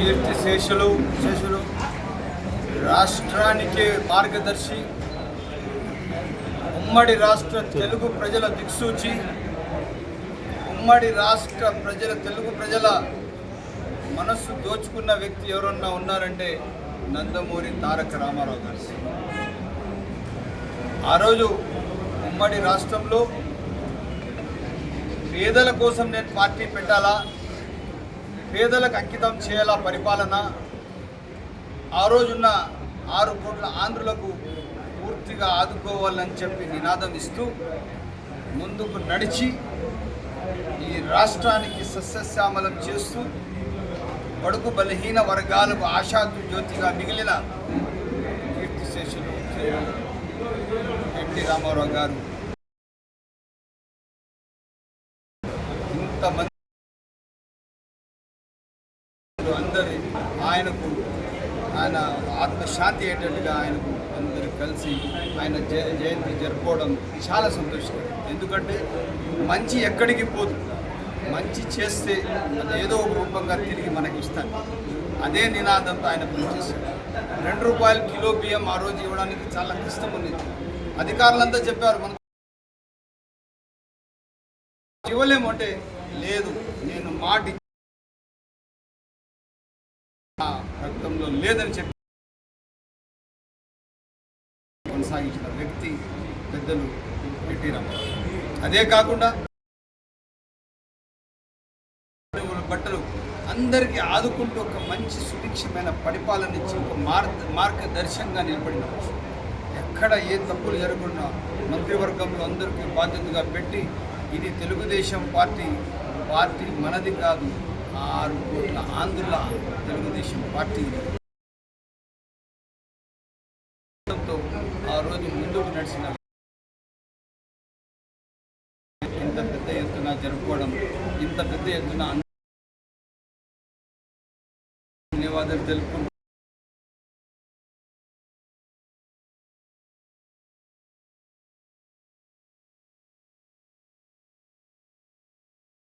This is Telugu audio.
కీర్తి శేషులు శేషులు. రాష్ట్రానికి మార్గదర్శి ఉమ్మడి రాష్ట్ర తెలుగు ప్రజల దిక్సూచి ఉమ్మడి రాష్ట్ర ప్రజల తెలుగు ప్రజల మనస్సు దోచుకున్న వ్యక్తి ఎవరన్నా ఉన్నారంటే నందమూరి తారక రామారావు గారు. ఆ రోజు ఉమ్మడి రాష్ట్రంలో పేదల కోసం నేను పార్టీ పెట్టాలా? పేదలకు అంకితం చేయాల పరిపాలన ఆ రోజున్న ఆరు కోట్ల ఆంధ్రులకు పూర్తిగా ఆదుకోవాలని చెప్పి నినాదం ఇస్తూ ముందుకు నడిచి ఈ రాష్ట్రానికి సస్యశ్యామలం చేస్తూ బడుగు బలహీన వర్గాలకు ఆశా జ్యోతిగా మిగిలిన కీర్తిశేషులు ఎన్టీ రామారావు గారు. ఇంతమంది అందరి ఆయనకు ఆయన ఆత్మశాంతి అయ్యేటట్టుగా ఆయనకు అందరు కలిసి ఆయన జయంతి జరుపుకోవడం చాలా సంతోషకరం. ఎందుకంటే మంచి ఎక్కడికి పోదు. మంచి చేస్తే అది ఏదో ఒక రూపంగా తిరిగి మనకి ఇస్తాను అదే నినాదంతో ఆయన పనిచేశాడు రెండు రూపాయలు కిలో బియ్యం ఆ రోజు ఇవ్వడానికి చాలా కష్టం ఉంది. అధికారులంతా చెప్పారు మనకు ఇవ్వలేము. అంటే లేదు నేను మాట రక్తంలో లేదని చెప్పి కొనసాగించిన వ్యక్తి పెద్దలు ఎన్టీ అదే కాకుండా బట్టలు అందరికీ ఆదుకుంటూ ఒక మంచి సుభిక్షమైన పరిపాలన ఇచ్చి ఒక మార్గ మార్గదర్శకంగా నిలబడిన ఎక్కడ ఏ తప్పులు జరగకుండా మంత్రివర్గంలో అందరికీ బాధ్యతగా పెట్టి ఇది తెలుగుదేశం పార్టీ పార్టీ మనది కాదు. ఆరు కోట్ల ఆంధ్రుల తెలుగుదేశం పార్టీ. ఆ రోజు ముందుకు నడిచిన ఇంత పెద్ద ఎత్తున జరుపుకోవడం ఇంత పెద్ద ఎత్తున ధన్యవాదాలు తెలుపుకుంటూ